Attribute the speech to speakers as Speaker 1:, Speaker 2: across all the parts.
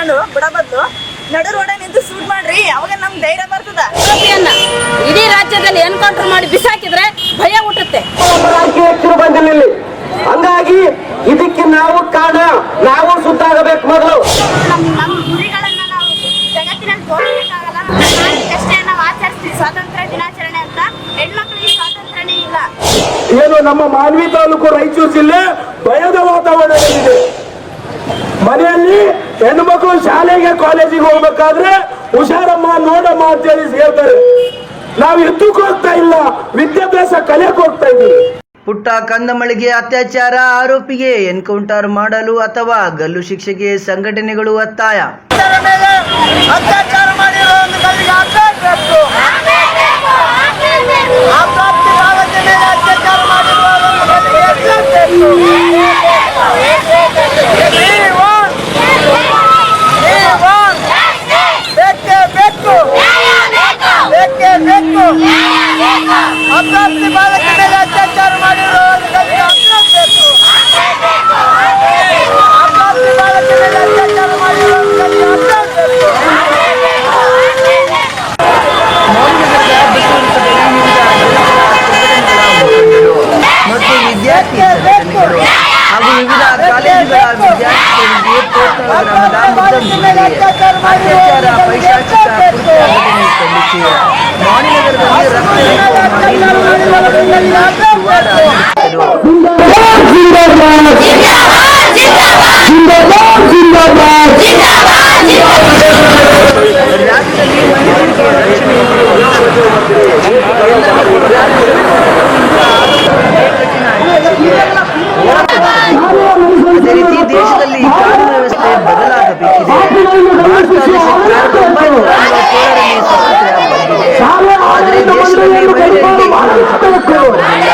Speaker 1: ಎರಡು ಬಿಡ ಬದ್ಲು ನಡು ರೋಡ ನಿಂತು ಶೂಟ್ ಮಾಡ್ರಿ ಅವಾಗ ನಮ್ ಧೈರ್ಯ ಬರ್ತದ.
Speaker 2: ಆರೋಪಿಯನ್ನ ಇಡೀ ರಾಜ್ಯದಲ್ಲಿ ಎನ್ಕೌಂಟರ್ ಮಾಡಿ ಬಿಸಾಕಿದ್ರೆ ಭಯ ಹುಟ್ಟುತ್ತೆ.
Speaker 3: ಬಂದಿಲ್ಲ ಹಂಗಾಗಿ ಇದಕ್ಕೆ ನಾವು ಕಾರಣ. ನಾವು ಸುತ್ತಾಗಬೇಕು ಮೊದಲು.
Speaker 1: ನಮ್ಮ ನಮ್ ಗುರಿಗಳನ್ನ ನಾವು ಜಗತ್ತಿನಲ್ಲಿ ತೋರಿಸಕ್ಕಾಗಲ್ಲ. ಅಷ್ಟೇ ನಾವು ಆಚರಿಸ್ತೀವಿ ಸ್ವಾತಂತ್ರ್ಯ ದಿನಾಚರಣೆ ಅಂತ ಹೆಣ್ಮಕ್ಳಿಗೆ ಸ್ವಾತಂತ್ರ್ಯನೇ ಇಲ್ಲ.
Speaker 3: ಏನು ನಮ್ಮ ಮಾನ್ವಿ ತಾಲೂಕು ರಾಯಚೂರು ಜಿಲ್ಲೆ ಭಯದ ವಾತಾವರಣದಲ್ಲಿದೆ. ಮನೆಯಲ್ಲಿ ಹೆಣ್ಮಕ್ಳು ಶಾಲೆಗೆ ಕಾಲೇಜಿಗೆ ಹೋಗ್ಬೇಕಾದ್ರೆ ಹುಷಾರಮ್ಮ ನೋಡಮ್ಮ ಅಂತ ಹೇಳಿ ಹೇಳ್ತಾರೆ. ನಾವು ಎದ್ದಕ್ಕೆ ಹೋಗ್ತಾ ಇಲ್ಲ ವಿದ್ಯಾಭ್ಯಾಸ ಕಲಿಯಕ್ಕೆ ಹೋಗ್ತಾ ಇದ್ದೀವಿ.
Speaker 4: ಪುಟ್ಟ ಕಂದಮಳಿಗೆ ಅತ್ಯಾಚಾರ ಆರೋಪಿಗೆ ಎನ್ಕೌಂಟರ್ ಮಾಡಲು ಅಥವಾ ಗಲ್ಲು ಶಿಕ್ಷೆಗೆ ಸಂಘಟನೆಗಳು ಒತ್ತಾಯ.
Speaker 3: ಅತ್ಯಾಚಾರ ಮಾಡಿರೋ ಒಂದು ಗಲ್ಲಿಗೆ ಹಾಕಬೇಕು ಆಪ್ರಾಪ್ತಿ ಭಾವತೆ ಮೇಲೆ ಅತ್ಯಾಚಾರ ಮಾಡಿರುವ ಒಂದು ಗಲ್ಲಿಗೆ ಹಾಕಬೇಕು. We want, we want, ಬೇಕೇ ಬೇಕು ಬೇಕೇ ಬೇಕು ಅಪ್ರಾಪ್ತಿ ಬಾಲಕಿ ಮೇಲೆ ಅತ್ಯಾಚಾರ ಮಾಡಿರುವ ಒಂದು ಗಲ್ಲಿಗೆ ಹಾಕಬೇಕು ಅಪ್ರಾಪ್ತಿ ಬಾಲಕಿ ಮೇಲೆ ಅತ್ಯಾಚಾರ ಮಾಡಿರುವ ಒಂದು ಗಲ್ಲಿಗೆ ಹಾಕಬೇಕು
Speaker 4: ಮತ್ತು ವಿದ್ಯಾರ್ಥಿ ಸಂಘಟನೆಗಳು ಹಾಗೂ ವಿವಿಧ ಕಾಲೇಜುಗಳ ವಿದ್ಯಾರ್ಥಿಗಳಿಗೆ ಪೋತ್ನಾಳ ಗ್ರಾಮದ ಮುದ್ದಂ ಅತ್ಯಾಚಾರ ಪೈಶಾಚಿಕ ಕೃತ್ಯ ಘಟನೆ ಖಂಡಿಸಿ ಮಾಣಿನಗರದಲ್ಲಿ ರಸ್ತೆ ರೋಕೋ ಮಾಡಿ ಶುಕ್ರವಾರ ನಡೆಸಿದರು. ರಾಜ್ಯದಲ್ಲಿ ಮಹಿಳೆಯರಿಗೆ ರಕ್ಷಣೆ ಅದೇ ರೀತಿ ದೇಶದಲ್ಲಿ ಕಾನೂನು ವ್ಯವಸ್ಥೆ ಬದಲಾಗಬೇಕಿದೆ ಭಾರತ ಸಾವಿರದ ಒಂಬೈನೂರ ನಲವತ್ತೇಳರಲ್ಲಿ ಸ್ವಾತಂತ್ರ್ಯ ಬಂದಿದೆ ಆದರೆ ದೇಶದಲ್ಲಿ ಮಹಿಳೆಯರಿಗೆ ಇನ್ನೂ ಸ್ವಾತಂತ್ರ್ಯ ಬಂದಿಲ್ಲ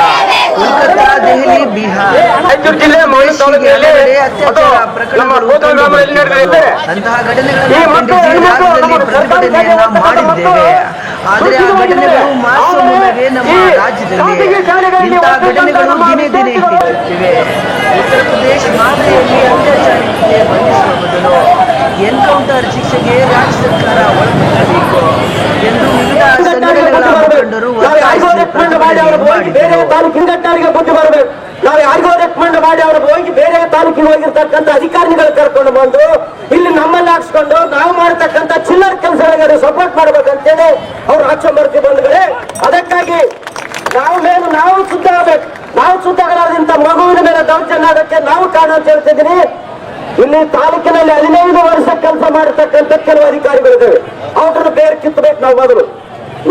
Speaker 4: ಕೋಲ್ಕತ್ತಾ ದೆಹಲಿ ಬಿಹಾರ್
Speaker 3: ರಾಯಚೂರು ಜಿಲ್ಲೆ ಮೌಲ್ಯ
Speaker 4: ತಾಲೂಕಿನಲ್ಲಿ
Speaker 3: ನಮ್ಮ
Speaker 4: ಕಂಡು
Speaker 3: ಗ್ರಾಮದಲ್ಲಿ ನಡೆದಿದೆ.
Speaker 4: ಅಂತಹ ಘಟನೆಗಳನ್ನು ಮಾಡಿದ್ದೇವೆ. ಆದರೆ ಆ ಘಟನೆಗಳು ಮಾಸೊಮ್ಮೆ ನಮ್ಮ ರಾಜ್ಯದಲ್ಲಿ ಇಂತಹ ಘಟನೆಗಳು ದಿನೇ ದಿನೇ ಹೆಚ್ಚುತ್ತಿವೆ ಉತ್ತರ ಪ್ರದೇಶ ಮಾದರಿಯಲ್ಲಿ ಅತ್ಯಾಚಾರಕ್ಕೆ ಬಂಧಿಸುವ ಬದಲು ಎನ್ಕೌಂಟರ್ ಶಿಕ್ಷೆಗೆ ರಾಜ್ಯ ಸರ್ಕಾರ ಒಳಪಡಿಸಬೇಕು ಎಂದು ವಿವಿಧ ಸಂಘಟನೆಗಳ ಮುಖಂಡರು
Speaker 3: ಮಾಡಿ ಅವರು ಹೋಗಿ ಬೇರೆ ತಾಲೂಕಿನ ಕಟ್ಟಾರಿಗೆ ಬುದ್ಧಿ ಬರಬೇಕು. ನಾವು ಯಾರಿಗೋ ರೆಕಮೆಂಡ್ ಮಾಡಿ ಅವರು ಹೋಗಿ ಬೇರೆ ತಾಲೂಕಿನ ಹೋಗಿರ್ತಕ್ಕಂಥ ಅಧಿಕಾರಿಗಳು ಕರ್ಕೊಂಡು ಬಂದು ಇಲ್ಲಿ ನಮ್ಮಲ್ಲಿ ಹಾಕ್ಸ್ಕೊಂಡು ನಾವು ಮಾಡ್ತಕ್ಕಂಥ ಚಿಲ್ಲರ್ ಕೆಲಸಗಳಿಗೆ ಸಪೋರ್ಟ್ ಮಾಡ್ಬೇಕಂತೇಳಿ ಅವ್ರು ಹಾಕ್ಸ್ಕೊಂಡ್ಬರ್ತೀವಿ ಬಂಧುಗಳೇ ಅದಕ್ಕಾಗಿ ನಾವು ಮೇಲೆ ನಾವು ಶುದ್ಧ ಆಗ್ಬೇಕು. ನಾವು ಶುದ್ಧಗಳಾದಂತ ಮಗುವಿನ ಮೇಲೆ ದೌರ್ಜನ್ಯ ಅದಕ್ಕೆ ನಾವು ಕಾರಣ ಅಂತ ಹೇಳ್ತಿದ್ದೀನಿ ಇಲ್ಲಿ ತಾಲೂಕಿನಲ್ಲಿ ಹದಿನೈದು ವರ್ಷ ಕೆಲಸ ಮಾಡತಕ್ಕಂಥ ಕೆಲವು ಅಧಿಕಾರಿಗಳಿದ್ದೇವೆ. ಅವ್ರನ್ನ ಬೇರೆ ಕಿತ್ತಬೇಕು ನಾವು ಮೊದಲು.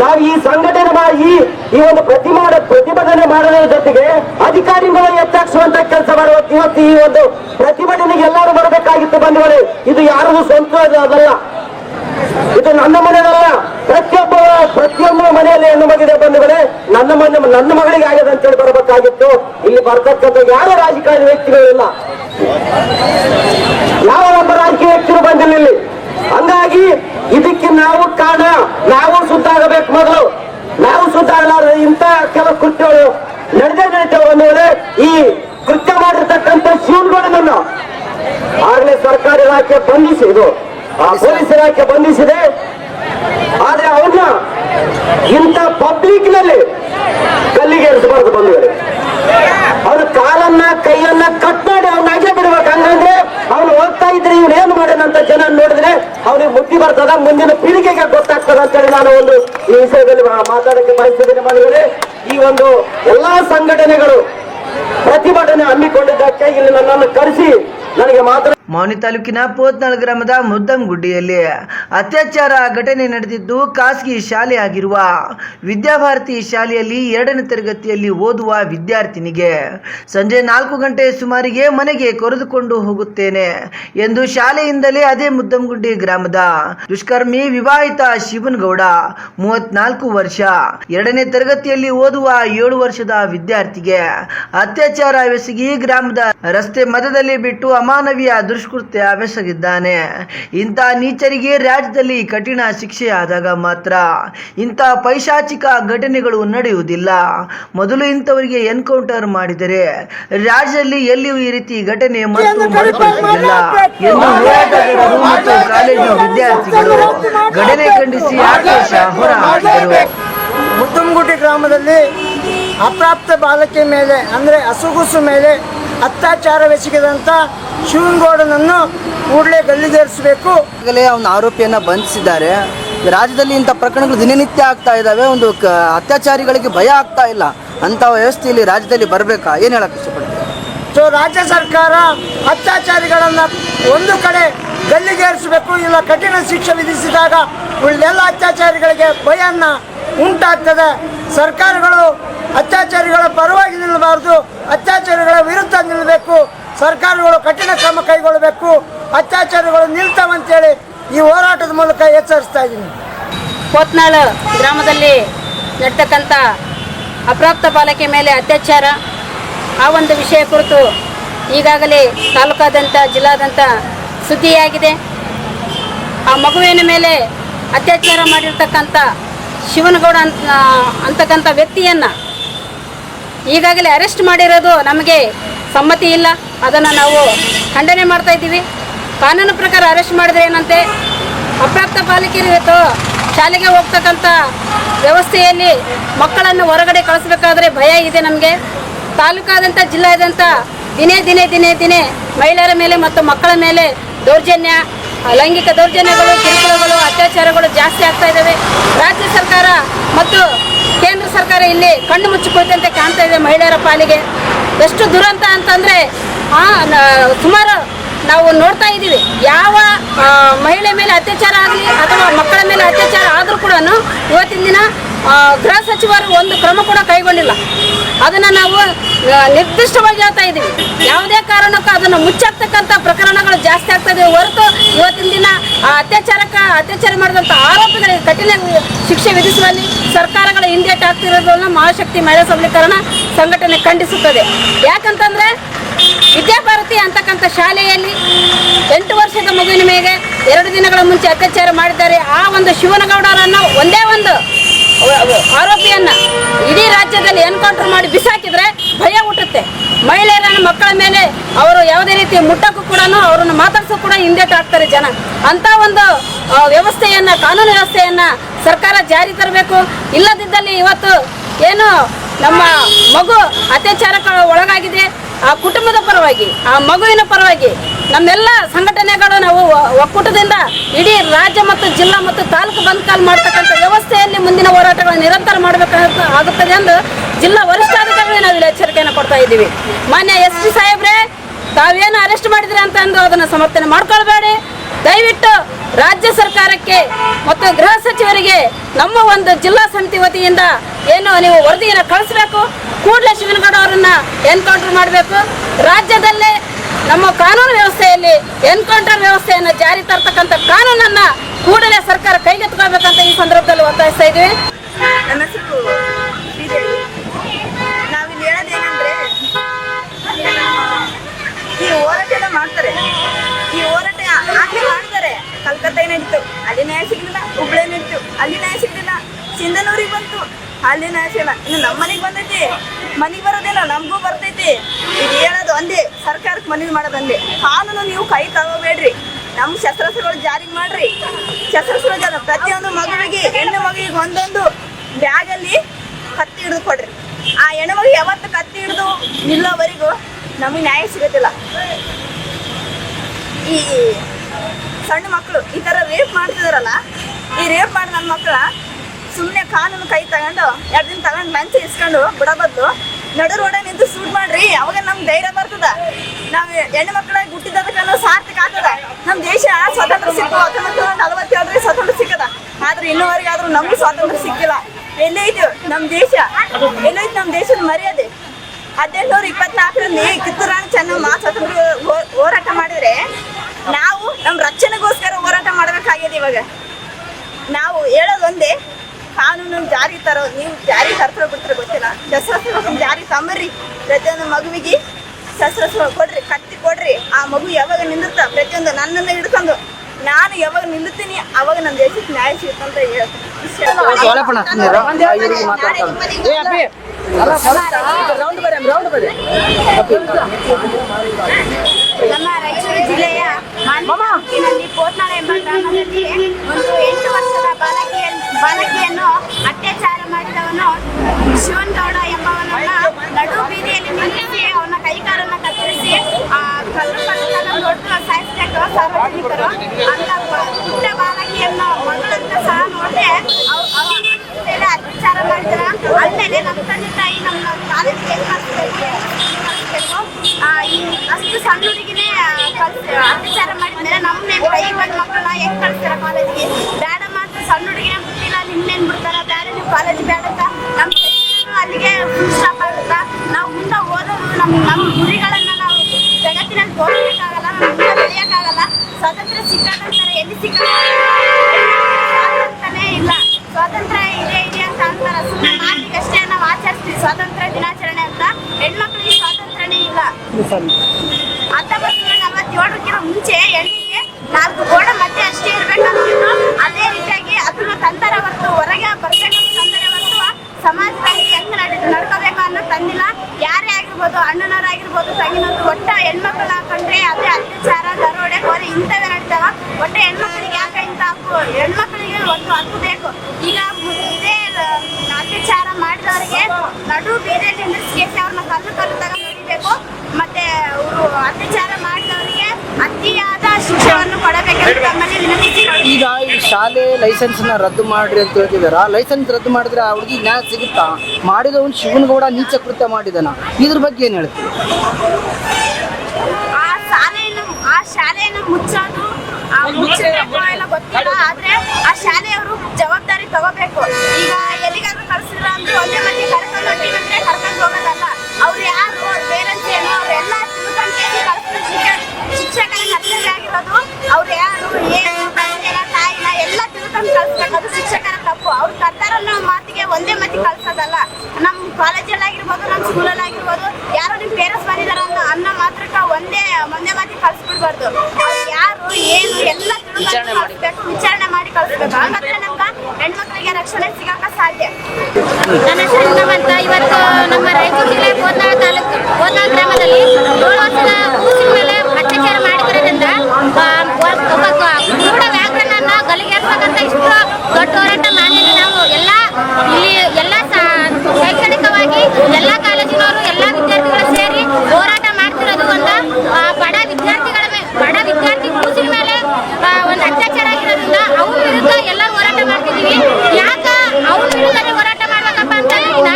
Speaker 3: ನಾವು ಈ ಸಂಘಟನೆ ಮಾಡಿ, ಈ ಒಂದು ಪ್ರತಿಮಾಡ ಪ್ರತಿಭಟನೆ ಮಾಡೋದ್ರ ಜೊತೆಗೆ ಅಧಿಕಾರಿಗಳು ಎತ್ತಾಕ್ಸುವಂತ ಕೆಲಸ ಮಾಡುವ ಇವತ್ತು ಈ ಒಂದು ಪ್ರತಿಭಟನೆಗೆ ಎಲ್ಲರೂ ಬರಬೇಕಾಗಿತ್ತು ಬಂಧುಗಳೇ. ಇದು ಯಾರಿಗೂ ಸ್ವಂತ ಅದಲ್ಲ. ಇದು ನನ್ನ ಮನೆಯಲ್ಲ ಪ್ರತಿಯೊಬ್ಬ ಪ್ರತಿಯೊಬ್ಬ ಮನೆಯಲ್ಲಿ ಹೆಣ್ಣು ಮಗಿದೆ ನನ್ನ ಮನೆ, ನನ್ನ ಮಗಳಿಗೆ ಆಗಿದೆ ಅಂತೇಳಿ ಬರಬೇಕಾಗಿತ್ತು. ಇಲ್ಲಿ ಬರ್ತಕ್ಕಂಥ ಯಾವ ರಾಜಕಾರಣಿ ವ್ಯಕ್ತಿಗಳಿಲ್ಲ ಯಾವ ಒಬ್ಬ ರಾಜಕೀಯ ವ್ಯಕ್ತಿಗಳು ಬಂದಿಲ್ಲ ಇಲ್ಲಿ. ಹಂಗಾಗಿ ಇದಕ್ಕೆ ನಾವು ಕಾರಣ. ನಾವು ಸುತ್ತಾಗಬೇಕು ಮೊದಲು ನಾವು ಸುತ್ತಾಗಲಾರದೆ ಇಂಥ ಕೆಲವು ಕೃತ್ಯಗಳು ನಡೆದೇ ನಡೀತವೆ ಅನ್ನೋದೇ ಈ ಕೃತ್ಯ ಮಾಡಿರ್ತಕ್ಕಂಥ ನಾನು ಆಗಲೇ ಸರ್ಕಾರಿ ಇಲಾಖೆ ಬಂಧಿಸಿ ಇದು ಆ ಪೊಲೀಸ್ ಇಲಾಖೆ ಬಂಧಿಸಿದೆ. ಆದ್ರೆ ಅವನ್ನ ಇಂಥ ಪಬ್ಲಿಕ್ನಲ್ಲಿ ಕಲ್ಲಿಗೆ ಇರಿಸಬಾರ್ದು ಅವನ ಕಾಲನ್ನ, ಕೈಯನ್ನ ಕಟ್ ಮಾಡಿ ಅವ್ನ ಹಾಗೆ ಬಿಡ್ಬೇಕು. ಹಂಗಂದ್ರೆ ಅವನು ಹೋಗ್ತಾ ಇದ್ರೆ ಇವ್ನು ಏನ್ ಮಾಡ್ಯಾನಂತ ಜನ ನೋಡಿದ್ರೆ ಅವ್ನಿಗೆ ಬುದ್ಧಿ ಬರ್ತದ, ಮುಂದಿನ ಪೀಳಿಗೆಗೆ ಗೊತ್ತಾಗ್ತದ ಅಂತೇಳಿ ನಾನು ಒಂದು ಈ ವಿಷಯದಲ್ಲಿ ಮಾತಾಡಕ್ಕೆ ಬಯಸ್ತಿದ್ದೇನೆ ಮಾಡಿದರೆ ಈ ಒಂದು ಎಲ್ಲಾ ಸಂಘಟನೆಗಳು ಪ್ರತಿಭಟನೆ ಹಮ್ಮಿಕೊಂಡಿದ್ದಕ್ಕೆ ಇಲ್ಲಿ ನನ್ನನ್ನು ಕರೆಸಿ ನನಗೆ ಮಾತ್ರ
Speaker 4: ಮೌನಿ ತಾಲೂಕಿನ ಪೋತ್ನಾಳ್ ಗ್ರಾಮದ ಮುದ್ದಂಗುಡ್ಡಿಯಲ್ಲಿ ಅತ್ಯಾಚಾರ ಘಟನೆ ನಡೆದಿದ್ದು ಖಾಸಗಿ ಶಾಲೆಯಾಗಿರುವ ವಿದ್ಯಾಭಾರತಿ ಶಾಲೆಯಲ್ಲಿ ಎರಡನೇ ತರಗತಿಯಲ್ಲಿ ಓದುವ ವಿದ್ಯಾರ್ಥಿನಿಗೆ ಸಂಜೆ ನಾಲ್ಕು ಗಂಟೆ ಸುಮಾರಿಗೆ ಮನೆಗೆ ಕರೆದುಕೊಂಡು ಹೋಗುತ್ತೇನೆ ಎಂದು ಶಾಲೆಯಿಂದಲೇ ಅದೇ ಮುದ್ದಂಗುಡ್ಡಿ ಗ್ರಾಮದ ದುಷ್ಕರ್ಮಿ ವಿವಾಹಿತ ಶಿವನಗೌಡ, ಮೂವತ್ನಾಲ್ಕು ವರ್ಷ, ಎರಡನೇ ತರಗತಿಯಲ್ಲಿ ಓದುವ ಏಳು ವರ್ಷದ ವಿದ್ಯಾರ್ಥಿಗೆ ಅತ್ಯಾಚಾರ ಎಸಗಿ ಗ್ರಾಮದ ರಸ್ತೆ ಮಧ್ಯದಲ್ಲಿ ಬಿಟ್ಟು ಅಮಾನವೀಯ ದೃಶ್ಯ ದುಷ್ಕೃತ್ಯ ಬೆಸಗಿದ್ದಾನೆ ಇಂಥ ನೀಚರಿಗೆ ರಾಜ್ಯದಲ್ಲಿ ಕಠಿಣ ಶಿಕ್ಷೆಯಾದಾಗ ಮಾತ್ರ ಇಂಥ ಪೈಶಾಚಿಕ ಘಟನೆಗಳು ನಡೆಯುವುದಿಲ್ಲ. ಮೊದಲು ಇಂಥವರಿಗೆ ಎನ್ಕೌಂಟರ್ ಮಾಡಿದರೆ ರಾಜ್ಯದಲ್ಲಿ ಎಲ್ಲಿಯೂ ಈ ರೀತಿ ಘಟನೆ ಮತ್ತು ಎಂದು ಹೋರಾಟಗಾರರು ಮತ್ತು ಕಾಲೇಜಿನ ವಿದ್ಯಾರ್ಥಿಗಳು ಘಟನೆ ಖಂಡಿಸಿ ಆಕ್ರೋಶ ಹೊರಹಾಕಿದರು.
Speaker 5: ಮುತ್ತುಂಗುಟಿ ಗ್ರಾಮದಲ್ಲಿ ಅಪ್ರಾಪ್ತ ಬಾಲಕಿ ಮೇಲೆ ಅಂದ್ರೆ ಹಸುಗುಸು ಮೇಲೆ ಅತ್ಯಾಚಾರವೆಸಗಿದಂಥ ಶಿವನಗೌಡನನ್ನು ಕೂಡಲೇ ಗಲ್ಲಿಗೇರಿಸಬೇಕು.
Speaker 6: ಈಗಲೇ ಅವನ ಆರೋಪಿಯನ್ನ ಬಂಧಿಸಿದ್ದಾರೆ. ರಾಜ್ಯದಲ್ಲಿ ಇಂಥ ಪ್ರಕರಣಗಳು ದಿನನಿತ್ಯ ಆಗ್ತಾ ಇದ್ದಾವೆ. ಒಂದು ಕ- ಅತ್ಯಾಚಾರಿಗಳಿಗೆ ಭಯ ಆಗ್ತಾ ಇಲ್ಲ. ಅಂಥ ವ್ಯವಸ್ಥೆಯಲ್ಲಿ ರಾಜ್ಯದಲ್ಲಿ ಬರಬೇಕಾ? ಏನು ಹೇಳಕ್ಕೆ ಇಷ್ಟಪಡ್ತೀವಿ
Speaker 5: ಸೊ ರಾಜ್ಯ ಸರ್ಕಾರ ಅತ್ಯಾಚಾರಿಗಳನ್ನು ಒಂದು ಕಡೆ ಗಲ್ಲಿಗೇರಿಸಬೇಕು. ಇಲ್ಲ ಕಠಿಣ ಶಿಕ್ಷೆ ವಿಧಿಸಿದಾಗ ಉಳಿದೆಲ್ಲ ಅತ್ಯಾಚಾರಿಗಳಿಗೆ ಭಯನ ಉಂಟಾಗ್ತದೆ. ಸರ್ಕಾರಗಳು ಅತ್ಯಾಚಾರಿಗಳ ಪರವಾಗಿ ನಿಲ್ಲಬಾರದು, ಅತ್ಯಾಚಾರಿಗಳ ವಿರುದ್ಧ ನಿಲ್ಲಬೇಕು ಸರ್ಕಾರಗಳು ಕಠಿಣ ಕ್ರಮ ಕೈಗೊಳ್ಳಬೇಕು, ಅತ್ಯಾಚಾರಿಗಳು ನಿಲ್ತಾವಂತೇಳಿ ಈ ಹೋರಾಟದ ಮೂಲಕ ಎಚ್ಚರಿಸ್ತಾ ಇದ್ದೀನಿ.
Speaker 2: ಕೋತ್ನಾಳ ಗ್ರಾಮದಲ್ಲಿ ನಡ್ತಕ್ಕಂಥ ಅಪ್ರಾಪ್ತ ಬಾಲಕಿ ಮೇಲೆ ಅತ್ಯಾಚಾರ, ಆ ಒಂದು ವಿಷಯ ಕುರಿತು ಈಗಾಗಲೇ ತಾಲೂಕಾದಂಥ ಜಿಲ್ಲಾದಂಥ ಸುದ್ದಿಯಾಗಿದೆ. ಆ ಮಗುವಿನ ಮೇಲೆ ಅತ್ಯಾಚಾರ ಮಾಡಿರ್ತಕ್ಕಂಥ ಶಿವನಗೌಡ ಅಂತ ಅಂತಕ್ಕಂಥ ವ್ಯಕ್ತಿಯನ್ನು ಈಗಾಗಲೇ ಅರೆಸ್ಟ್ ಮಾಡಿರೋದು ನಮಗೆ ಸಮ್ಮತಿ ಇಲ್ಲ. ಅದನ್ನು ನಾವು ಖಂಡನೆ ಮಾಡ್ತಾ ಇದ್ದೀವಿ. ಕಾನೂನು ಪ್ರಕಾರ ಅರೆಸ್ಟ್ ಮಾಡಿದ್ರೆ ಏನಂತೆ? ಅಪ್ರಾಪ್ತ ಬಾಲಕಿಯರು ಇವತ್ತು ಶಾಲೆಗೆ ಹೋಗ್ತಕ್ಕಂಥ ವ್ಯವಸ್ಥೆಯಲ್ಲಿ ಮಕ್ಕಳನ್ನು ಹೊರಗಡೆ ಕಳಿಸ್ಬೇಕಾದ್ರೆ ಭಯ ಇದೆ ನಮಗೆ. ತಾಲೂಕಾದಂಥ, ಜಿಲ್ಲಾದಂಥ ದಿನೇ ದಿನೇ ದಿನೇ ದಿನೇ ಮಹಿಳೆಯರ ಮೇಲೆ ಮತ್ತು ಮಕ್ಕಳ ಮೇಲೆ ದೌರ್ಜನ್ಯ, ಲೈಂಗಿಕ ದೌರ್ಜನ್ಯಗಳು, ಕಿರುಕುಳಗಳು, ಅತ್ಯಾಚಾರಗಳು ಜಾಸ್ತಿ ಆಗ್ತಾ ಇದ್ದಾವೆ. ರಾಜ್ಯ ಸರ್ಕಾರ ಮತ್ತು ಸರ್ಕಾರ ಇಲ್ಲಿ ಕಣ್ಣು ಮುಚ್ಚಿಕೊಳ್ತಂತೆ ಕಾಣ್ತಾ ಇದೆ ಮಹಿಳೆಯರ ಪಾಲಿಗೆ. ಎಷ್ಟು ದುರಂತ ಅಂತಂದರೆ ಸುಮಾರು ನಾವು ನೋಡ್ತಾ ಇದ್ದೀವಿ. ಯಾವ ಮಹಿಳೆ ಮೇಲೆ ಅತ್ಯಾಚಾರ ಆಗಲಿ ಅಥವಾ ಮಕ್ಕಳ ಮೇಲೆ ಅತ್ಯಾಚಾರ ಆದರೂ ಕೂಡ ಇವತ್ತಿನ ದಿನ ಆ, ಗೃಹ ಸಚಿವರು ಒಂದು ಕ್ರಮ ಕೂಡ ಕೈಗೊಂಡಿಲ್ಲ. ಅದನ್ನು ನಾವು ಆ, ನಿರ್ದಿಷ್ಟವಾಗಿ ಹೇಳ್ತಾ ಇದ್ದೀವಿ ಯಾವುದೇ ಕಾರಣಕ್ಕೂ ಅದನ್ನು ಮುಚ್ಚಾಕ್ತಕ್ಕಂಥ ಪ್ರಕರಣಗಳು ಜಾಸ್ತಿ ಆಗ್ತಾ ಇದ್ದಾವೆ ಹೊರತು ಇವತ್ತಿನ ದಿನ ಅತ್ಯಾಚಾರಕ್ಕೆ, ಅತ್ಯಾಚಾರ ಮಾಡಿದಂಥ ಆರೋಪಿಗಳಿಗೆ ಕಠಿಣ ಶಿಕ್ಷೆ ವಿಧಿಸುವಲ್ಲಿ ಸರ್ಕಾರಗಳ ಹಿಂದೇಟು ಆಗ್ತಿರೋದನ್ನು ಮಹಾಶಕ್ತಿ ಮಹಿಳಾ ಸಬಲೀಕರಣ ಸಂಘಟನೆ ಖಂಡಿಸುತ್ತದೆ. ಯಾಕಂತಂದ್ರೆ ವಿದ್ಯಾಭಾರತಿ ಅಂತಕ್ಕಂಥ ಶಾಲೆಯಲ್ಲಿ ಎಂಟು ವರ್ಷದ ಮಗುವಿನ ಮೇಲೆ ಎರಡು ದಿನಗಳ ಮುಂಚೆ ಅತ್ಯಾಚಾರ ಮಾಡಿದ್ದಾರೆ. ಆ ಒಂದು ಶಿವನಗೌಡರನ್ನು ಒಂದೇ ಒಂದು ಆರೋಪಿಯನ್ನ ಇಡೀ ರಾಜ್ಯದಲ್ಲಿ ಎನ್ಕೌಂಟರ್ ಮಾಡಿ ಬಿಸಾಕಿದ್ರೆ ಭಯ ಹುಟ್ಟುತ್ತೆ. ಮಹಿಳೆಯರನ್ನ ಮಕ್ಕಳ ಮೇಲೆ ಅವರು ಯಾವುದೇ ರೀತಿ ಮುಟ್ಟಕ್ಕೂ ಕೂಡ ಅವರನ್ನು ಮಾತಾಡ್ಸೋ ಕೂಡ ಹಿಂದೇಟು ಹಾಕ್ತಾರೆ ಜನ. ಅಂತ ಒಂದು ವ್ಯವಸ್ಥೆಯನ್ನ, ಕಾನೂನು ವ್ಯವಸ್ಥೆಯನ್ನ ಸರ್ಕಾರ ಜಾರಿ ತರಬೇಕು. ಇಲ್ಲದಿದ್ದಲ್ಲಿ ಇವತ್ತು ಏನು ನಮ್ಮ ಮಗು ಅತ್ಯಾಚಾರಕ್ಕೆ ಒಳಗಾಗಿದೆ. ಆ ಕುಟುಂಬದ ಪರವಾಗಿ, ಆ ಮಗುವಿನ ಪರವಾಗಿ ನಮ್ಮೆಲ್ಲ ಸಂಘಟನೆಗಳು ನಾವು ಒಕ್ಕೂಟದಿಂದ ಇಡೀ ರಾಜ್ಯ ಮತ್ತು ಜಿಲ್ಲಾ ಮತ್ತು ತಾಲೂಕು ಬಂದ್ ಕಾಲ್ ಮಾಡ್ತಕ್ಕಂಥ ವ್ಯವಸ್ಥೆಯಲ್ಲಿ ಮುಂದಿನ ಹೋರಾಟಗಳನ್ನು ನಿರಂತರ ಮಾಡಬೇಕಾಗ ಆಗುತ್ತದೆ ಎಂದು ಜಿಲ್ಲಾ ವರಿಷ್ಠಾಧಿಕಾರಿಗಳಿಗೆ ನಾವು ಇಲ್ಲಿ ಎಚ್ಚರಿಕೆಯನ್ನು ಕೊಡ್ತಾ ಇದ್ದೀವಿ. ಮಾನ್ಯ ಎಸ್ ಟಿ ಸಾಹೇಬ್ರೆ, ತಾವೇನು ಅರೆಸ್ಟ್ ಮಾಡಿದ್ರಿ ಅಂತ ಅಂದು ಅದನ್ನು ಸಮರ್ಥನೆ ಮಾಡ್ಕೊಳ್ಬೇಡಿ. ದಯವಿಟ್ಟು ರಾಜ್ಯ ಸರ್ಕಾರಕ್ಕೆ ಮತ್ತು ಗೃಹ ಸಚಿವರಿಗೆ ನಮ್ಮ ಒಂದು ಜಿಲ್ಲಾ ಸಮಿತಿ ವತಿಯಿಂದ ಏನು ನೀವು ವರದಿಯನ್ನು ಕಳಿಸ್ಬೇಕು, ಕೂಡಲೇ ಶಿವನಗೌಡ ಅವರನ್ನ ಎನ್ಕೌಂಟರ್ ಮಾಡಬೇಕು. ರಾಜ್ಯದಲ್ಲೇ ನಮ್ಮ ಕಾನೂನು ವ್ಯವಸ್ಥೆಯಲ್ಲಿ ಎನ್ಕೌಂಟರ್ ವ್ಯವಸ್ಥೆಯನ್ನು ಜಾರಿ ತರ್ತಕ್ಕಂಥ ಕಾನೂನನ್ನ ಕೂಡಲೇ ಸರ್ಕಾರ ಕೈಗೆತ್ತಿಕೊಳ್ಬೇಕಂತ ಈ ಸಂದರ್ಭದಲ್ಲಿ ಒತ್ತಾಯಿಸ್ತಾ ಇದ್ದೀವಿ
Speaker 1: ಅಲ್ಲಿ ನ್ಯಾಯ ಸಿಗಲ್ಲ ಇನ್ನು ನಮ್ಮ ಮನೆಗೆ ಬಂದೈತಿ. ಮನೆಗೆ ಬರೋದಿಲ್ಲ, ನಮಗೂ ಬರ್ತೈತಿ. ಇದು ಹೇಳೋದು ಒಂದೇ ಸರ್ಕಾರಕ್ಕೆ ಮನವಿ ಮಾಡೋದು ಒಂದೇ. ಕಾನೂನು ನೀವು ಕೈ ತಗೋಬೇಡ್ರಿ. ನಮ್ಮ ಶಸ್ತ್ರಾಸ್ತ್ರಗಳು ಜಾರಿ ಮಾಡ್ರಿ. ಶಸ್ತ್ರಾಸ್ತ್ರ ಜಾರಿ ಪ್ರತಿಯೊಂದು ಮಗುವಿಗೆ, ಹೆಣ್ಣು ಮಗುವಿಗೆ ಒಂದೊಂದು ಬ್ಯಾಗಲ್ಲಿ ಕತ್ತಿ ಹಿಡಿದು ಕೊಡ್ರಿ. ಆ ಹೆಣ್ಣು ಮಗು ಯಾವತ್ತು ಕತ್ತಿ ಹಿಡಿದು ನಿಲ್ಲೋವರೆಗೂ ನಮಗೆ ನ್ಯಾಯ ಸಿಗೋದಿಲ್ಲ ಈ ಸಣ್ಣ ಮಕ್ಕಳು ಈ ಥರ ರೇಪ್ ಮಾಡ್ತಿದಾರಲ್ಲ, ಈ ರೇಪ್ ಮಾಡಿ ನನ್ನ ಮಕ್ಕಳ ಸುಮ್ಮನೆ ಕಾನೂನು ಕೈ ತಗೊಂಡು, ಎರಡು ದಿನ ತಗೊಂಡು ಲಂಚ ಇಸ್ಕೊಂಡು ಬಿಡೋ ಬದಲು, ನಡು ರೋಡ ನಿಂತು ಸೂಟ್ ಮಾಡ್ರಿ, ಅವಾಗ ನಮ್ಗೆ ಧೈರ್ಯ ಬರ್ತದ. ನಾವು ಹೆಣ್ಣು ಮಕ್ಕಳಾಗಿ ಹುಟ್ಟಿದ್ದಕ್ಕೂ ಸಾರ್ಥಕ ಆಗ್ತದ. ನಮ್ಮ ದೇಶ ಸ್ವಾತಂತ್ರ್ಯ ಸಿಕ್ಕು ಹತ್ತೊಂಬತ್ತು ನೂರ ಸ್ವಾತಂತ್ರ್ಯ ಸಿಕ್ಕದ. ಆದ್ರೆ ಇನ್ನೂವರೆಗೆ ಆದ್ರೂ ನಮ್ಗೆ ಸ್ವಾತಂತ್ರ್ಯ ಸಿಕ್ಕಿಲ್ಲ. ಎಲ್ಲೈತು ನಮ್ಮ ದೇಶ. ಎಲ್ಲೈತು ನಮ್ಮ ದೇಶದ ಮರ್ಯಾದೆ? ಹದಿನೆಂಟುನೂರ ಇಪ್ಪತ್ನಾಲ್ಕರಲ್ಲಿ ಕಿತ್ತೂರು ರಾಣಿ ಚೆನ್ನಮ್ಮ ಸ್ವಾತಂತ್ರ್ಯ ಹೋರಾಟ ಮಾಡಿದ್ರೆ ನಾವು ನಮ್ಮ ರಕ್ಷಣೆಗೋಸ್ಕರ ಹೋರಾಟ ಮಾಡಬೇಕಾಗಿದೆ ಇವಾಗ. ನಾವು ಹೇಳೋದು ಒಂದೇ ಕಾನೂನು ಜಾರಿ ತರೋ ನೀವು ಜಾರಿ ತರ್ತಾರೆ ಬಿಡ್ತಾರೆ ಗೊತ್ತಿಲ್ಲ. ಶಸ್ತ್ರ ಜಾರಿ ತಮ್ಮರಿ ಪ್ರತಿಯೊಂದು ಮಗುವಿಗೆ ಶಸ್ತ್ರ ಕೊಡ್ರಿ ಕತ್ತಿ ಕೊಡ್ರಿ. ಆ ಮಗು ಯಾವಾಗ ನಿಂದಿರ್ತ ಪ್ರತಿಯೊಂದು ನನ್ನನ್ನು ಹಿಡ್ಕೊಂಡು. ನಾನು ಯಾವಾಗ ನಿಲ್ಲುತ್ತೀನಿ ಅವಾಗ ನನ್ನ ದೇಶಕ್ಕೆ ನ್ಯಾಯ ಸಿಗುತ್ತಂತ ಹೇಳ್ತೀನಿ. ನಮ್ಮ ರಾಯಚೂರು ಜಿಲ್ಲೆಯ ಪೋತ್ನಾಳ ಎಂಬ ಗ್ರಾಮದಲ್ಲಿ ಒಂದು ಎಂಟು ವರ್ಷದ ಬಾಲಕಿಯ ಬಾಲಕಿಯನ್ನು ಅತ್ಯಾಚಾರ ಮಾಡಿದವನು ಶಿವನ್ ಗೌಡ ಎಂಬವನನ್ನ ನಡು ಬೀದಿಯಲ್ಲಿ ನಿಲ್ಲಿಸಿ ಅವನ ಕೈಕಾರನ್ನ ಕತ್ತರಿಸಿ, ಆ ಕಲ್ಲು ಕಲ್ಲು ದೊಡ್ಡ ಸಾಯಿಸಬೇಕು ಸಾರ್ವಜನಿಕರು ಅಂತ ಪುಟ್ಟ ಬಾಲಕಿಯನ್ನು ಮಗಳಂತ ಸಹ ನೋಡದೆ ಮೇಲೆ ಅತ್ಯಾಚಾರ ಮಾಡಿದ್ರ ಅಂದಮೇಲೆ ನಮ್ಮ ತಂದೆ ತಾಯಿ ನಮ್ಮ ಕಾಲೇಜಿಗೆ ಅಷ್ಟು ಸಣ್ಣ ಹುಡುಗಿನೇ ಕಳ್ಸ ಅತ್ಯಾಚಾರ ಮಾಡಿದ್ಮೇಲೆ ನಮ್ಮ ಕೈ ಮಕ್ಕಳನ್ನ ಹೆಂಗ್ ಕಳಿಸ್ತಾರ ಕಾಲೇಜಿಗೆ ಬೇಡ ಮಾತ್ರ ಸಣ್ಣ ಹುಡುಗಿನ ಬಿಟ್ಟಿಲ್ಲ ನಿಮ್ನೇನ್ ಬಿಡ್ತಾರ ಬೇಡ ನೀವು ಕಾಲೇಜ್ ಬೇಡ ಅಂತ ನಮ್ಮ ಅಲ್ಲಿಗೆ ಫುಲ್ ಸ್ಟಾಪ್ ಆಗುತ್ತಾ? ನಾವು ಮುಂದೆ ಓದೋದು ನಮ್ಮ ನಮ್ಮ ಗುರಿಗಳನ್ನ ನಾವು ಜಗತ್ತಿನಲ್ಲಿ ತೋರಿಸಬೇಕಾಗಲ್ಲ ನಮ್ಮ ಮುಂದೆ ಬೆಳೆಯಕ್ಕಾಗಲ್ಲ. ಸ್ವಾತಂತ್ರ್ಯ ಸಿಕ್ಕಾಗಂತಾರೆ ಎಲ್ಲಿ ಸಿಕ್ಕ ಸ್ವಾತಂತ್ರ್ಯನೇ ಇಲ್ಲ. ಸ್ವಾತಂತ್ರ್ಯ ಇದೆ ಇದೆ ಅಂತ ಅಂತಾರ. ಸುಮ್ಮನೆ ಮಾತಿಗೆ ಅಷ್ಟೇ ನಾವು ಆಚರಿಸ್ತೀವಿ. ಸ್ವಾತಂತ್ರ್ಯ ದಿನಾಚರಣೆ ಅಂತ. ಹೆಣ್ಮಕ್ಳಿಗೆ ಸ್ವಾತಂತ್ರ್ಯನೇ ಇಲ್ಲ. ಹತ್ತೊಂಬತ್ತು ನಲವತ್ತೇಳಕ್ಕಿಂತ ಮುಂಚೆ ಹೆಣ್ಣಿಗೆ ನಾಲ್ಕು ಗೋಡ ಮತ್ತೆ ಅಷ್ಟೇ ಸಮಾಜದಲ್ಲಿ ಹೆಂಗ್ ನಡಿ ನಡ್ಕೋಬೇಕು ಅನ್ನೋ ತಂದಿಲ್ಲ. ಯಾರೇ ಆಗಿರ್ಬೋದು, ಅಣ್ಣನವರಾಗಿರ್ಬೋದು, ತಂಗಿನವರು ಒಟ್ಟ ಹೆಣ್ಮಕ್ಳು ಹಾಕೊಂಡ್ರೆ ಅದೇ ಅತ್ಯಾಚಾರ, ದರೋಡೆ ಕೋರಿ ಇಂಥವೇ ನಡೀತಾವ. ಒಟ್ಟ ಹೆಣ್ಮಕ್ಳಿಗೆ ಯಾಕೆ ಇಂಥ ಹಕ್ಕು? ಹೆಣ್ಮಕ್ಳಿಗೆ ಒಂದು ಹಕ್ಕು ಬೇಕು. ಈಗ ಇದೇ ಅತ್ಯಾಚಾರ ಮಾಡಿದವರಿಗೆ ನಡು ಬೀದಿಯಲ್ಲಿ ನಿಲ್ಲಿಸಿ ಅವ್ರನ್ನ ಕಲ್ಲು ಕಲ್ಲು ತಗೊಂಡು ಮತ್ತೆ ಅವರು ಅತ್ಯಾಚಾರ ಮಾಡಿದವರಿಗೆ ಅತಿಯಾದ
Speaker 6: ಈಗ ಈ ಶಾಲೆ ಲೈಸೆನ್ಸ್ನ ರದ್ದು ಮಾಡ್ರಿ ಅಂತ ಹೇಳ್ತಿದಾರ. ಲೈಸೆನ್ಸ್ ರದ್ದು ಮಾಡಿದ್ರೆ ಆ ಹುಡುಗಿ ನ್ಯಾಯ ಸಿಗುತ್ತಾ? ಮಾಡಿದವನು ಶಿವನಗೌಡ ನೀಚ ಕೃತ್ಯ ಮಾಡಿದನ? ಇದ್ರ ಬಗ್ಗೆ ಏನ್ ಹೇಳ್ತೀವಿ
Speaker 1: ಆ ಶಾಲೆಯನ್ನು ಆ ಶಾಲೆಯನ್ನು ಮುಚ್ಚೋದು ಆ ಮುಚ್ಚಬೇಕು ಎಲ್ಲ ಗೊತ್ತಿಲ್ಲ. ಆದ್ರೆ ಆ ಶಾಲೆಯವರು ಜವಾಬ್ದಾರಿ ತಗೋಬೇಕು. ಈಗ ಎಲ್ಲಿಗಾದ್ರೂ ಕಳ್ಸಿದ್ರ ಅಂದ್ರೆ ಒಂದೇ ಎಲ್ಲ ಕಲ್ಸ್ಬೇಕು. ಅದು ಶಿಕ್ಷಕರ ತಪ್ಪು. ಅವ್ರು ಕರ್ತಾರನ್ನೋ ಮಾತಿಗೆ ಒಂದೇ ಮತಿ ಕಲ್ಸೋದಲ್ಲ. ನಮ್ಮ ಕಾಲೇಜಲ್ಲಿ ಆಗಿರ್ಬೋದು ನಮ್ಮ ಸ್ಕೂಲಲ್ಲಿ ಆಗಿರ್ಬೋದು ಯಾರೋ ನಿಮ್ಮ ಪೇರೆಂಟ್ಸ್ ಬಂದಿದಾರ ಅನ್ನೋ ಅನ್ನೋ ಮಾತ್ರಕ್ಕೆ ಒಂದೇ ಒಂದೇ ಮಾತಿ ಕಲ್ಸ್ಬಿಡ್ಬಾರ್ದು. ಯಾರು ಏನು ಎಲ್ಲ ತಿಳ್ಕೊಂಡು ಕಳ್ಸ್ಬೇಕು ವಿಚಾರಣೆ ಮಾಡಿ ಕಲ್ಸ್ಬೇಕು. ಹಾಗಾದ್ರೆ ನಮ್ಗೆ ಹೆಣ್ಮಕ್ಳಿಗೆ ರಕ್ಷಣೆ ಸಿಗಕ್ಕ ಸಾಧ್ಯ?
Speaker 7: ನನ್ನ ಹೆಸರು ಅಂತ ಇವತ್ತು ನಮ್ಮ ರಾಯಚೂರು ಜಿಲ್ಲೆ ಬೋದ್ನಾಳ ತಾಲೂಕು ಬೋದ್ನಾಳ ಗ್ರಾಮದಲ್ಲಿ ಏಳು ವರ್ಷದ ಕೂಸಿನ ಮೇಲೆ ಅತ್ಯಾಚಾರ ಮಾಡಿದ್ರಿಂದ ಆ, ಒ- ಒಬ್ಬ ಗ- ಕೂಡ ವ್ಯಾಕರಣನ ಗಲಿಗೇರಿಸಬೇಕಂತ ಇಷ್ಟು ದೊಡ್ಡ ಹೋರಾಟ ಮಾಡಿದ್ವಿ ನಾವು ಎಲ್ಲ ಇಲ್ಲಿ ಎಲ್ಲ ಸಾ- ಶೈಕ್ಷಣಿಕವಾಗಿ ಎಲ್ಲ ಕಾಲೇಜಿನವರು ಎಲ್ಲ ವಿದ್ಯಾರ್ಥಿಗಳು ಸೇರಿ ಹೋರಾಟ ಮಾಡ್ತಿರೋದು ಒಂದು ಆ, ಬಡ ವಿದ್ಯಾರ್ಥಿಗಳ ಮೇಲೆ ಬಡ ವಿದ್ಯಾರ್ಥಿ ಕೂಸಿನ ಮೇಲೆ ಆ, ಒಂದು ಅತ್ಯಾಚಾರ ಆಗಿರೋದ್ರಿಂದ ಅವ್ರ ವಿರುದ್ಧ ಎಲ್ಲರೂ ಹೋರಾಟ ಮಾಡ್ತಿದೀವಿ ಯಾಕ ಅವ್ರ ವಿರುದ್ಧ ಹೋರಾಟ ಮಾಡ್ಬೇಕಪ್ಪ ಅಂತ ಈಗ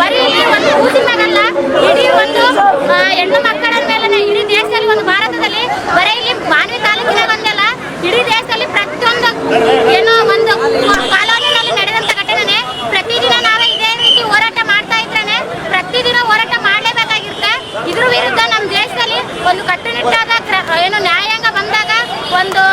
Speaker 7: ಬರೀ ಇಲ್ಲಿ ಒಂದು ಕೂಸಿನ ಮ್ಯಾಗಲ್ಲ ಇಡೀ ಒಂದು ಆ, ಹೆಣ್ಣು ಮಕ್ಕಳ ಮೇಲೆ ಇಡೀ ದೇಶದಲ್ಲಿ ಒಂದು ಭಾರತದಲ್ಲಿ ಬರೀ ಇಲ್ಲಿ ಮಾನವಿ ತಾಲೂಕಿನಾಗ ಒಂದಲ್ಲ ಇಡೀ ದೇಶದಲ್ಲಿ ಪ್ರತಿಯೊಂದು ಏನೋ ಒಂದು ಕಾಲೋನಿನಲ್ಲಿ ನಡೆದಂತ ಘಟನೆ ಪ್ರತಿದಿನ ನಾವೇ ಇದೇ ರೀತಿ ಹೋರಾಟ ಮಾಡ್ತಾ ಇದ್ರೇನೆ ಪ್ರತಿದಿನ ಹೋರಾಟ ಮಾಡಲೇಬೇಕಾಗಿರುತ್ತೆ ಇದ್ರ ವಿರುದ್ಧ ನಮ್ಮ ದೇಶದಲ್ಲಿ ಒಂದು ಕಟ್ಟುನಿಟ್ಟಾದ ಕ್ರ- ಏನು ನ್ಯಾಯಾಂಗ ಬಂದಾಗ ಒಂದು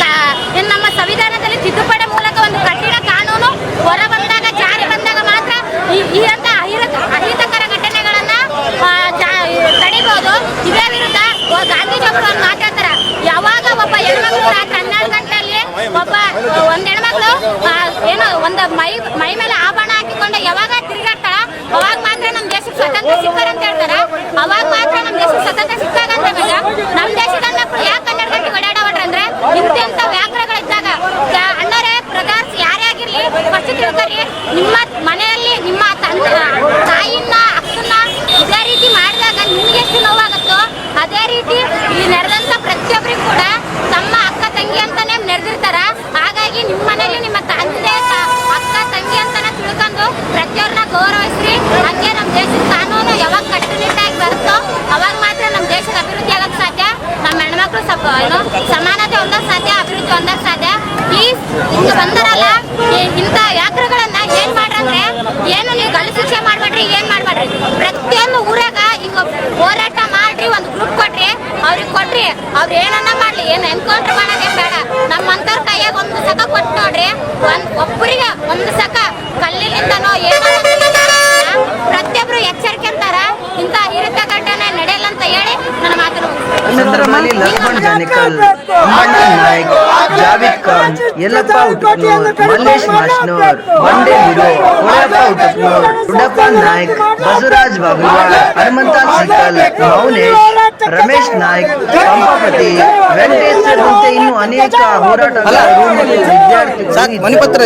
Speaker 7: ಕ- ಏನು ನಮ್ಮ ಸಂವಿಧಾನದಲ್ಲಿ ತಿದ್ದುಪಡಿ ಮೂಲಕ ಒಂದು ಕಠಿಣ ಕಾನೂನು ಹೊರ ಬಂದಾಗ ಜಾರಿ ಬಂದಾಗ ಮಾತ್ರ ಈ ಈ ಅಂತ ಅಹಿತ ಅಹಿತಕರ ಘಟನೆಗಳನ್ನ ಆ, ಜಾ- ತಡಿಬಹುದು ಇದೇ ವಿರುದ್ಧ ಒ- ಗಾಂಧೀಜಿಯವರು ಹಂಗ್ ಮಾತಾಡ್ತಾರ? ಯಾವಾಗ ಒಬ್ಬ ಹೆಣ್ಮಕ್ಳು ರಾತ್ರಿ ಹನ್ನೆರಡು ಗಂಟೆಯಲ್ಲಿ ಒಬ್ಬ ಒಂದ್ ಹೆಣ್ಮಕ್ಳು ಏನು, ಒಂದು ಮೈ ಮೈ ಮೇಲೆ ಆಭರಣ ಹಾಕಿಕೊಂಡು ಯಾವಾಗ ತಿರುಗಾಡ್ತಾಳ? ಅವಾಗ ಮಾತ್ರ ನಮ್ಮ ದೇಶಕ್ಕೆ ಸ್ವತಂತ್ರ ಸಿಕ್ಕಾರ ಅಂತ ಹೇಳ್ತಾರ? ಅವಾಗ ಮಾತ್ರ ನಮ್ಮ ದೇಶಕ್ಕೆ ಸ್ವತಂತ್ರ ಸಿಕ್ಕಾಗ ಅಂತ ನಮ್ಮ ದೇಶದ ಯಾಕೆ ಹನ್ನೆರಡು ಗಂಟೆಗೆ ಓಡಾಡವಟ್ರ ಅಂದ್ರೆ ಇಂತೆಂತ ವ್ಯಾಘ್ರಗಳಿದ್ದಾಗ ಅಣ್ಣರೇ, ಬ್ರದರ್ಸ್, ಯಾರೇ ಆಗಿರ್ಲಿ, ಫಸ್ಟ್ ತಿಳ್ಕೊರಿ, ನಿಮ್ಮ ಮನೆಯಲ್ಲಿ ನಿಮ್ಮ ತಾಯಿನ ಅಕ್ಕನ್ನ ಇದೇ ರೀತಿ ಮಾಡಿದಾಗ ನಿಮ್ಗೆ ಎಷ್ಟು ನೋವಾಗುತ್ತೋ ಅದೇ ರೀತಿ ಇಲ್ಲಿ ನೆರೆದಂತ ಪ್ರತಿಯೊಬ್ಬರಿಗೂ ಕೂಡ ತಮ್ಮ ಅಕ್ಕ ತಂಗಿ ಅಂತಾನೆ ನೆರೆದಿರ್ತಾರ. ಹಾಗಾಗಿ ನಿಮ್ಮ ಮನೆಯಲ್ಲಿ ನಿಮ್ಮ ತಂದೆ ಅಕ್ಕ, ತಂಗಿ ಅಂತಾನೆ ತಿಳ್ಕೊಂಡು ಪ್ರತಿಯೊಬ್ಬರನ್ನ ಗೌರವಿಸ್ರಿ. ಹಂಗೆ ನಮ್ಮ ದೇಶದ ಕಾನೂನು ಯಾವಾಗ ಕಟ್ಟುನಿಟ್ಟಾಗಿ ಬರುತ್ತೋ ಅವಾಗ ಮಾತ್ರ ನಮ್ಮ ದೇಶದ ಅಭಿವೃದ್ಧಿ ಆಗಕ್ ಸಾಧ್ಯ. ನಮ್ಮ ಹೆಣ್ಮಕ್ಳು ಸ್ವಲ್ಪ ಏನು, ಸಮಾನತೆ ಹೊಂದಕ್ ಸಾಧ್ಯ, ಅಭಿವೃದ್ಧಿ ಹೊಂದಕ್ ಸಾಧ್ಯ. ಪ್ಲೀಸ್ ಹಿಂಗ ಬಂದಾರಲ್ಲ ಇಂಥ ಯಾತ್ರೆಗಳನ್ನ ಏನ್ ಮಾಡ್ರಂದ್ರೆ, ಏನು ನೀವು ಗಲ್ಲು ಶಿಕ್ಷೆ ಮಾಡ್ಬೇಡ್ರಿ, ಏನ್ ಮಾಡ್ಬೇಡ್ರಿ. ಪ್ರತಿಯೊಂದು ಊರಾಗ ಹಿಂಗ ಹೋರಾಟ ಮಾಡ್ರಿ ಒಂದು ಗ್ರೂಪ್ ಕೊಟ್ರಿ, ಅವ್ರಿಗೆ ಕೊಟ್ರಿ, ಅವ್ರು ಏನನ್ನ ಮಾಡ್ಲಿ. ಏನು ಎನ್ಕೌಂಟರ್ ಮಾಡೋದೇ ಬೇಡ. ನಮ್ಮಂತವ್ರ ಕೈಯಾಗ ಒಂದು ಸಕ ಕೊಟ್ಟು ನೋಡ್ರಿ. ಒಂದ್ ಒಬ್ಬರಿಗೆ ಒಂದು ಸಕ ಕಲ್ಲಿನಿಂದನೋ ಏನೋ ಪ್ರತಿಯೊಬ್ರು ಎಚ್ಚರಿಕೆ ಅಂತಾರ, ಇಂಥ ಹಿರಿತ ಘಟನೆ ನಡೆಯಲ್ಲ
Speaker 4: ಸಂದರ್ಭದಲ್ಲಿ ಲಕ್ಷ್ಮಣ್ ಜಾನಿಕಲ್ ಅಮ್ಮಣ್ಣ ನಾಯ್ಕ್ ಜಾವಿದ್ ಖಾನ್ ಯಲ್ಲಪ್ಪ ಉಟುಕ್ನೂರ್ ಮಲ್ಲೇಶ್ ಮಾಚ್ನೂರ್ ಮಂಡೆ ಬಿರೋ ಕೊಳಪ್ಪ ನಾಯ್ಕ್ ಬಸವರಾಜ್ ಬಾಬು ಹನುಮಂತ ಸಿಕ್ಕಲ್ ಮೌನೇಶ್ ರಮೇಶ್ ನಾಯ್ಕ್ ಪಂಪಾಪತಿ ವೆಂಕಟೇಶ್ ಸೇರಿದಂತೆ ಇನ್ನು ಅನೇಕ ಹೋರಾಟಗಾರರು ಮತ್ತು ವಿದ್ಯಾರ್ಥಿಗಳು
Speaker 6: ಮಣಿಪತ್ರ